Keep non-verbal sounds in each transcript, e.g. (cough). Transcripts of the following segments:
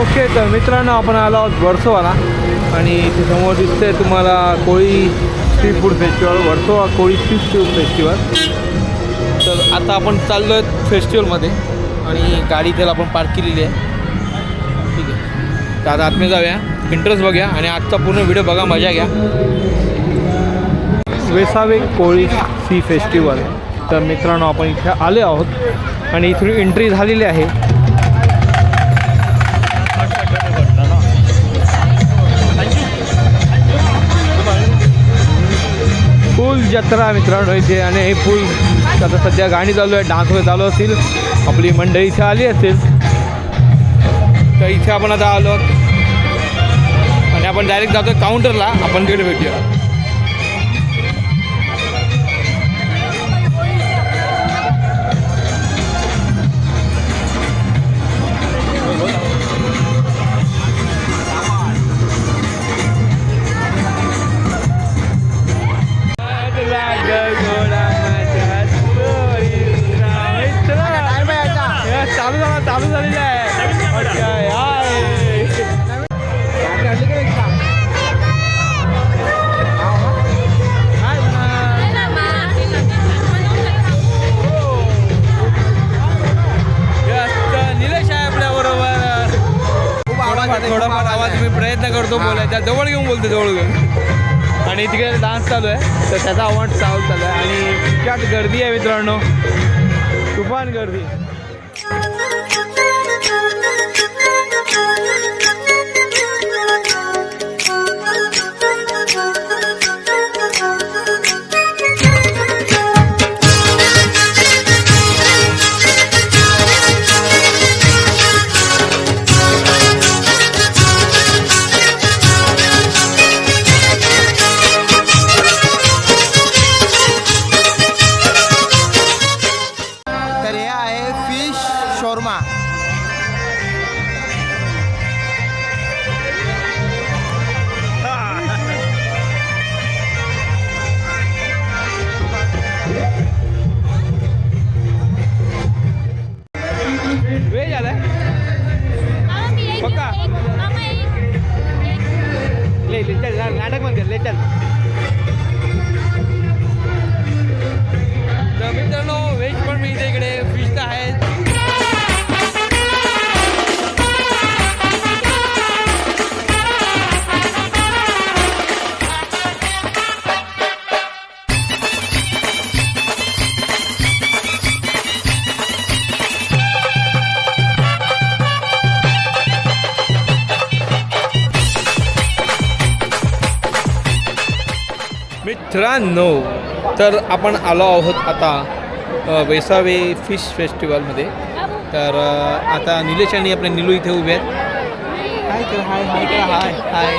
Okay तर मित्रांनो आपण आलो आहोत वर्सोवाला. आणि इथे समोर दिसतंय तुम्हाला Koli seafood festival Versova Koli seafood festival तर आता आपण चाललो आहेत फेस्टिवलमध्ये आणि गाडी त्याला आपण पार्क केलेली आहे. ठीक आहे. तर आता आतमध्ये जाऊया. इंटरेस्ट बघूया आणि आजचा पूर्ण व्हिडिओ बघा मजा घ्या. वेसावे कोळी सी फेस्टिवल तर मित्रांनो आपण इथे आले आहोत आणि इथून एंट्री झालेली आहे. फुल जत्रा मित्रांनो इथे आणि हे फुल आता सध्या गाणी चालू आहे डान्स वगैरे चालू असतील. आपली मंडळी इथे आली असेल. तर इथे आपण आता आलो. आणि आपण डायरेक्ट जातो काउंटरला आपण तिकडे भेटूया. प्रयत्न बोलायचा जवळ घेऊन बोलतो जवळ घेऊन आणि तिकडे डान्स चालू आहे. तर त्याचा आवाज चालू चालू आहे. आणि त्यात गर्दी आहे मित्रांनो. तुफान गर्दी. லிட்டில் நடக்கும் லிட்டில் मित्रांनो तर आपण आलो आहोत आता वेसावे फिश फेस्टिवलमध्ये. तर आता निलेश आणि आपले निलू इथे उभे आहेत. हाय हाय हाय हाय हाय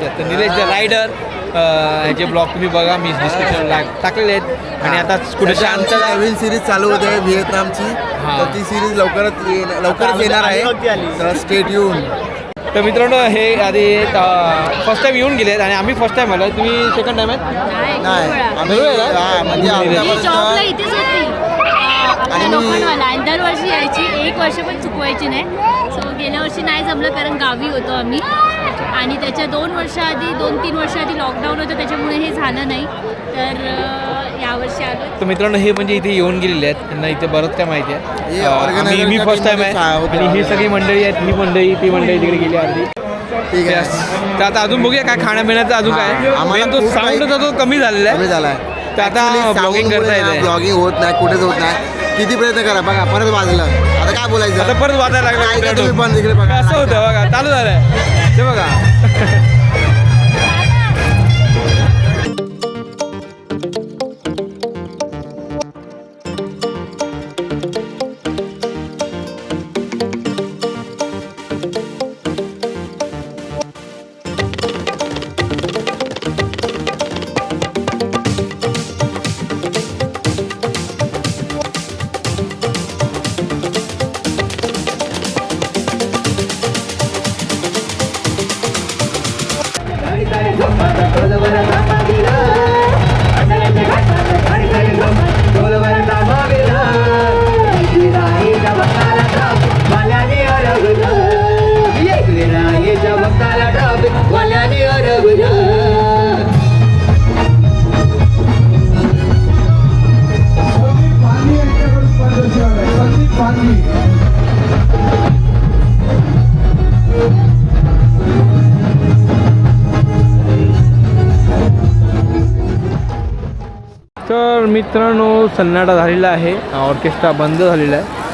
तर निलेश द रायडर ह्याचे ब्लॉग तुम्ही बघा मी डिस्क्रिप्शन टाकलेले आहेत. आणि आता कुठे शांत आमची नवीन सिरीज चालू होते व्हिएतनामची. हा. तर ती सिरीज लवकरच लवकरच येणार आहे. तर स्टेट येऊन तर मित्रांनो हे आधी फर्स्ट टाइम येऊन गेलेत आणि आम्ही फर्स्ट टाइम आलो तुम्ही सेकंड टाइम आहेत नाही आम्ही? हा, म्हणजे इथेच होती आणि लोखंडवाला आणि दरवर्षी यायची. एक वर्ष पण चुकवायची नाही. सो गेल्या वर्षी नाही जमलं कारण गावी होतो आम्ही. आणि त्याच्या दोन वर्षाआधी दोन तीन वर्षाआधी लॉकडाऊन होतं. त्याच्यामुळे हे झालं नाही. तर अं, यावर्षी आलो तर मित्रांनो हे म्हणजे इथे येऊन गेलेले आहेत. त्यांना इथे बरंच काय माहिती आहे. हे आम्ही मी फर्स्ट टाइम आहे. च्या team मध्ये आणि ही सगळी मंडळी आहेत. ही मंडळी ती मंडळी तिकडे गेली अर्धी. ठीक Yes. आहे तर आता अजून बघूया काय खाण्यापिण्याचं अजून हा, काय आम्हाला तो खूप साऊंड काही- जो कमी झालेला कमी आहे. झालाय तर आता ब्लॉगिंग करता येते ब्लॉगिंग होत नाही कुठेच होत नाही. किती प्रयत्न करा बघा परत वाजलं. आता काय बोलायचं? आता परत वाजायला लागला ऐका. तुम्ही पण तिकडे बघा. असं होतं बघा चालू झालंय. ते बघा. मित्रांनो सन्नाटा झालेला आहे. ऑर्केस्ट्रा बंद झालेला आहे.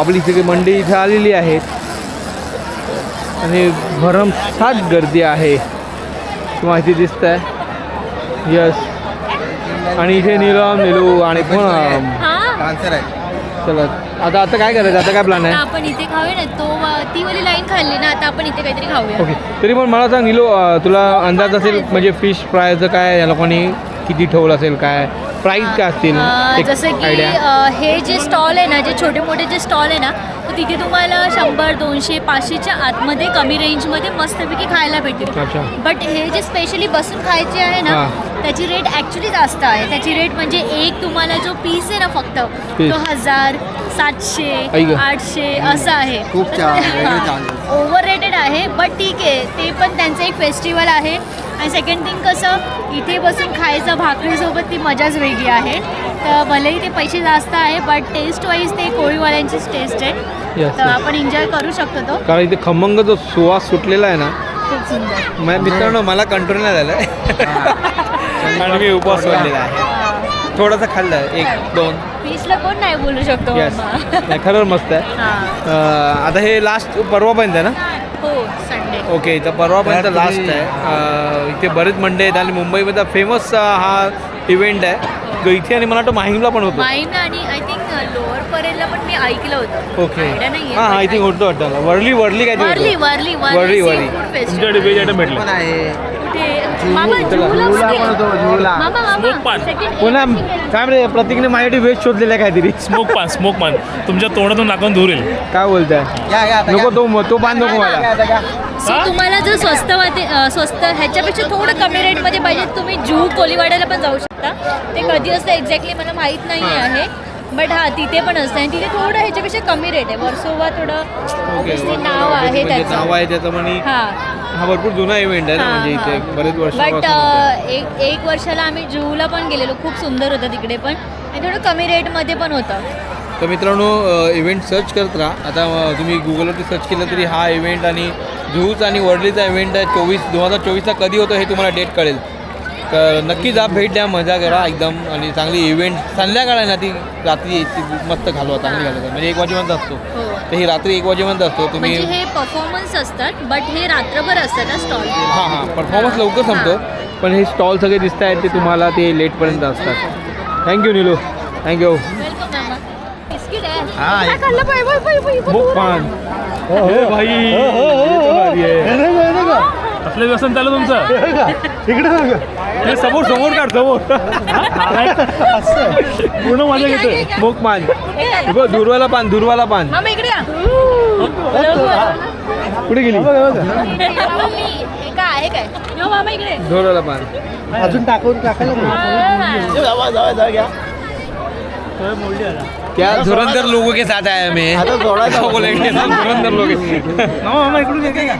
आपली सगळी मंडळी इथे आलेली आहेत. आणि भरमसाठ गर्दी आहे. तुम्हाला इथे दिसत आहे यस आणि इथे नीलम निलू आणि कोण? हा? डान्सर आहे. चला. आता आता काय करायचं? आता काय प्लॅन आहे? आपण इथे खाऊया ना. तो ती वाली लाईन खाल्ली ना आता आपण इथे काहीतरी खाऊया. ओके तरी पण मला सांग निलो तुला अंदाज असेल म्हणजे फिश फ्रायचं काय या लोकांनी किती ठेवलं असेल काय? प्राईस काय असतील अ, जसं की अ, हे जे स्टॉल आहे ना जे छोटे मोठे जे स्टॉल आहे ना तर तिथे तुम्हाला शंभर दोनशे पाचशेच्या आतमध्ये कमी रेंजमध्ये मस्तपैकी खायला भेटेल अच्छा बट हे जे स्पेशली बसून खायचे आहे ना हा. त्याची रेट ॲक्च्युली जास्त आहे त्याची रेट म्हणजे एक तुम्हाला जो पीस आहे ना फक्त Piece. तो हजार सातशे गं. आठशे असं आहे खूप छान, वेगळे चांगले. ओव्हर रेटेड आहे बट ठीक आहे ते पण त्यांचं एक फेस्टिवल आहे आणि सेकंड थिंग कसं इथे बसून खायचं भाकरीसोबत ती मजाच वेगळी आहे. तर भलेही ते पैसे जास्त आहे बट टेस्ट वाईज ते कोळीवाल्यांचीच टेस्ट आहे. Yes, तर yes. आपण एन्जॉय करू शकतो तो. कारण इथे खमंग जो सुवास सुटलेला आहे ना खूप सुंदर. माझ्या मित्रांनो मला कंट्रोल नाही झालं आणि (laughs) मी उपवास सोडलेला आहे. थोडंसं खाल्लं एक दोन. पीसला कोण नाही बोलू शकतो येस मामा. नाही खरंच मस्त आहे. हा. अं, आता हे लास्ट परवापर्यंत आहे ना? हो संडे ओके तर परवापर्यंत लास्ट आहे. अं, इथे बरेच मंडे आहेत आणि मुंबईमध्ये फेमस हा इव्हेंट आहे. जो इथे आणि मला वाटतं माहिमला पण होतो. माईन आणि आय थिंक लोअर परेलला पण मी ऐकलं होतं. ओके नाहीये, हां आय but थिंक होतं वाटतं मला. वर्ली वर्ली काय वर्ली वर्ली वर्ली, वर्ली वर्ली. seafood festival. तुमच्याकडे व्हेज आयटम भेटले. पण आहे. Second पुन्हा काय म्हणजे प्रत्येकाने माझ्यासाठी वेज शोधलेला आहे काहीतरी. स्मोक पान स्मोक पान. तुमच्या तोंडातून नाकावून दूर येईल. काय बोलताय? या या आता नको. तो तो बांध नको मला. तुम्हाला जर स्वस्त वाटे स्वस्त ह्याच्यापेक्षा थोडं कमी रेटमध्ये पाहिजे तुम्ही जू कोलीवाड्याला पण जाऊ शकता. ते कधी असतं एक्झॅक्टली मला माहीत नाही आहे. बट हा तिथे पण असतं. आणि तिथे थोडं ह्याच्यापेक्षा कमी रेट आहे. वर्सोवा थोडं नाव आहे म्हणजे नाव त्याचं आहे त्याचं म्हणे. हा. हा भरपूर जुना इव्हेंट आहे ना म्हणजे इथे बरेच वर्ष बट एक एक वर्षाला आम्ही जूला पण गेलेलो खूप सुंदर होतं तिकडे पण. आणि थोडं कमी रेटमध्ये पण होतं. तर मित्रांनो इव्हेंट सर्च करत राहा. आता अ, तुम्ही गुगलवरती सर्च केलं तरी हा इव्हेंट आणि झूज आणि वर्ल्डलीचा इव्हेंट आहे. चोवीस दोन हजार चोवीसला कधी होतं हे तुम्हाला डेट कळेल. तर नक्की जा भेट द्या मजा करा एकदम. आणि चांगली इव्हेंट संध्याकाळ आहे ना ती रात्री ती मस्त घालवा चांगली घालवा. म्हणजे एक वाजेपर्यंत असतो. हो. तर ही रात्री एक वाजेपर्यंत असतो. तुम्ही म्हणजे हे परफॉर्मन्स असतात बट हे रात्रभर असतात ना स्टॉल हां हां. परफॉर्मन्स लवकर संपतो. पण हे स्टॉल सगळे दिसत आहेत ते तुम्हाला ते लेटपर्यंत असतात. थँक्यू निलो थँक्यू वेलकम मामा बिस्किट आहे. हा, काय एक- खाल्लं पाय पाय पाय पाय बुक पान. हे भाई ये तो भारी आहे. असलं व्यसन चालू तुमचं? हे समोर समोर काढ समोर. पूर्ण मजा घेतोय. हे बघ दुर्वाला पान दुर्वाला पान. मामा इकडे या. कुठे गेली? हे काय आहे काय? यो मामा इकडे. दुर्वाला पान. अजून टाकून टाकायला क्या धुरंधर लोगों के साथ आया मैं आता जोडायचा (laughs) लोगों के साथ धुरंधर लोग मामा इकडून येते का?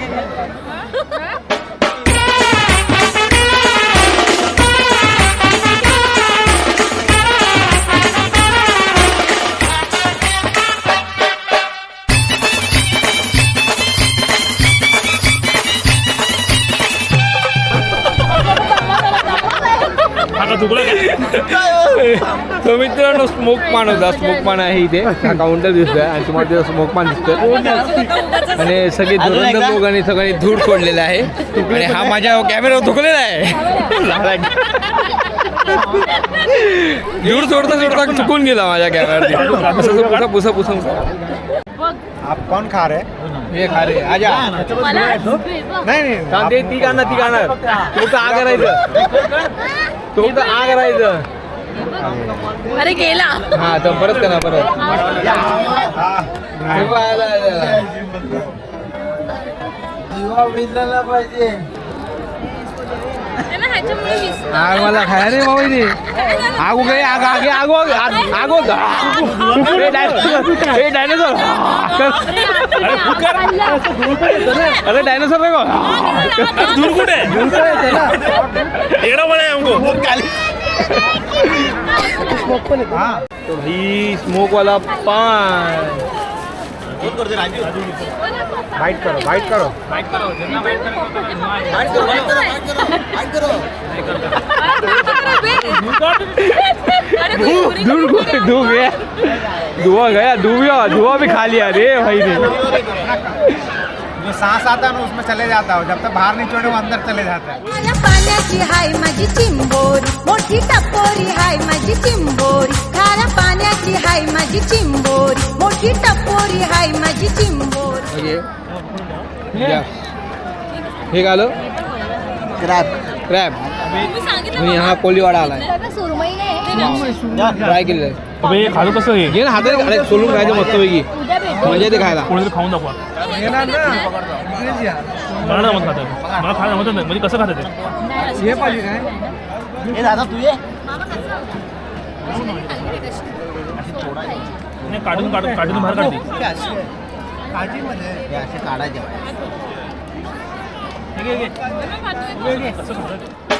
मित्रांनो स्मोक पान होता. स्मोक पान आहे इथे. हा काउंटर दिसतोय आणि तुम्हाला तिथं स्मोक पान दिसतोय. आणि सगळे धुरंधर लोक आणि सगळ्यांनी धूर सोडलेला आहे. आणि हा माझ्या कॅमेऱ्यावर धुकलेला आहे. धूर सोडता सोडता चुकून गेला माझ्या कॅमेऱ्यावरती पुसा पुसा पुसा आप कौन खा रहे? हे खा रे आजा. नाही ते ती गाणं ती गाणं. तू तर आ करायचं तू तर आ करायचं अरे गेला. हा तर परत करा परत. पाहिजे. आग मला खाया रे बाबा इथे. आगो गे आग आगे आगो आग- आगो हे डायनोसर हे डायनोसर अरे डायनोसर रे दूर कुठे? एवढा पण हमको तो भाई स्मोक वाला पान बाईट करो बाईट करो बाईट करो बाईट करो बाईट करो डूब डूब गया धुआँ गया डूब गया धुआँ भी खा लिया रे भाई ने जो सांस आता है ना उसमें चले जाता हो। जब तक बाहर नहीं छोड़े वो अंदर चले जाता है। खाऱ्या पाण्याची हाय माझी चिंबोरी मोठी टपोरी हाय माझी चिंबोरी. खाऱ्या पाण्याची हाय माझी चिंबोरी मोठी टपोरी हाय माझी चिंबोरी. म्हणजे या. हे घालं. क्रॅप क्रॅब हा कोलीवाडा आलाय. सुरमई नाही केलेलं. आहे अबे हे खालो कसं हे घे ना हातात अरे सोलून खायचं मस्तपैकी. मजा येते खायला. कोणीतरी खाऊन दाखवा. मला नाही खाता मला खायला जमत नाही. म्हणजे कसं खाता ते? हे दादा तू ये. नाही, काढून काढून काढून बाहेर काढते. हे असे काढायचे. हे घे, हे घे. कसं खातात?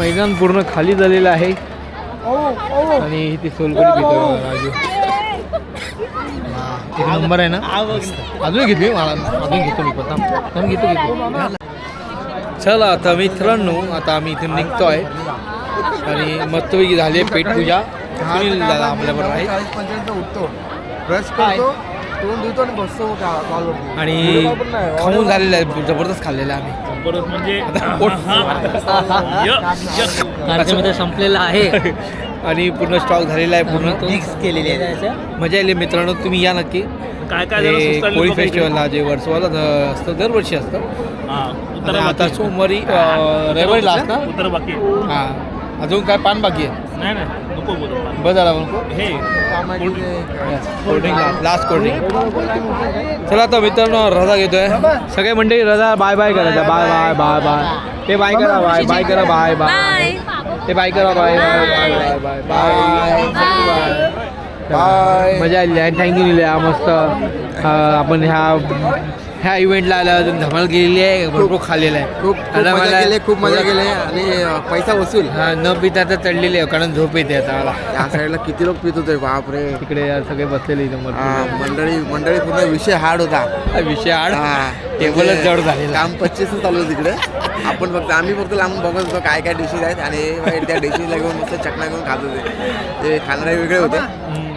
मैदान पूर्ण खाली झालेलं आहे आणि इथे सोलकडी पितो राजू एक नंबर आहे ना अजून घेतली मला अजून घेतो मी पता अजून घेतो घेतो चला आता मित्रांनो आता आम्ही इथून निघतोय आणि मस्तपैकी झाली आहे पेटपूजा सुनील दादा आपल्याबरोबर आहे आणि खाऊन झालेलं आहे जबरदस्त खाल्लेलं आहे आम्ही. म्हणजे. कार्यक्रम संपलेला आहे. आणि पूर्ण स्टॉक झालेला आहे पूर्ण मिक्स केलेली आहे. मजा येईल मित्रांनो तुम्ही या नक्की. काय काय जरा हे सुचलं कोळी. फेस्टिवलला जे वर्षवाला ज- असतं दरवर्षी असतं. हा, आणि आता बाकी. सोमवारी अं, रविवारी बाकी हां. अजून काय पान बाकी आहे? नाही नाही. नको बोलू नको हे लास्ट कोल्ड्रिंक चला आता मित्रांनो रजा घेतोय. सगळे मंडळी रजा बाय बाय करायचा बाय बाय बाय बाय ते बाय करा बाय बाय करा बाय बाय ते बाय करा bye bye bye bye bye bye bye. मजा आली आहे थँक्यू दिल्या मस्त. आपण ह्या ह्या इव्हेंटला आल्या धमाल केलेली आहे भरपूर खाल्लेलं आहे. खूप खूप आता मजा मला- केली खूप मजा केली आणि पैसा वसूल. हा न पिता तर चढलेली आहे कारण झोप येते आता मला. या साईडला किती लोक पित होते बापरे. तिकडे सगळे बसलेले इथं हा. मंडळी मंडळी पूर्ण विषय हार्ड होता. हा विषय आड हा, टेबलच म्हणजे जड झालेला. काम पच्चीस चालू आहे तिकडे. आपण फक्त आम्ही फक्त लांबून बघत होतो काय काय डिशेस आहेत आणि त्या डिशेसला घेऊन मस्त चकना घेऊन खात होते. ते खाणारे वेगळे होते.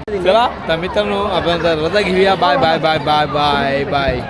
चला तर मित्रांनो आपण आता रजा घेऊया bye bye bye bye bye bye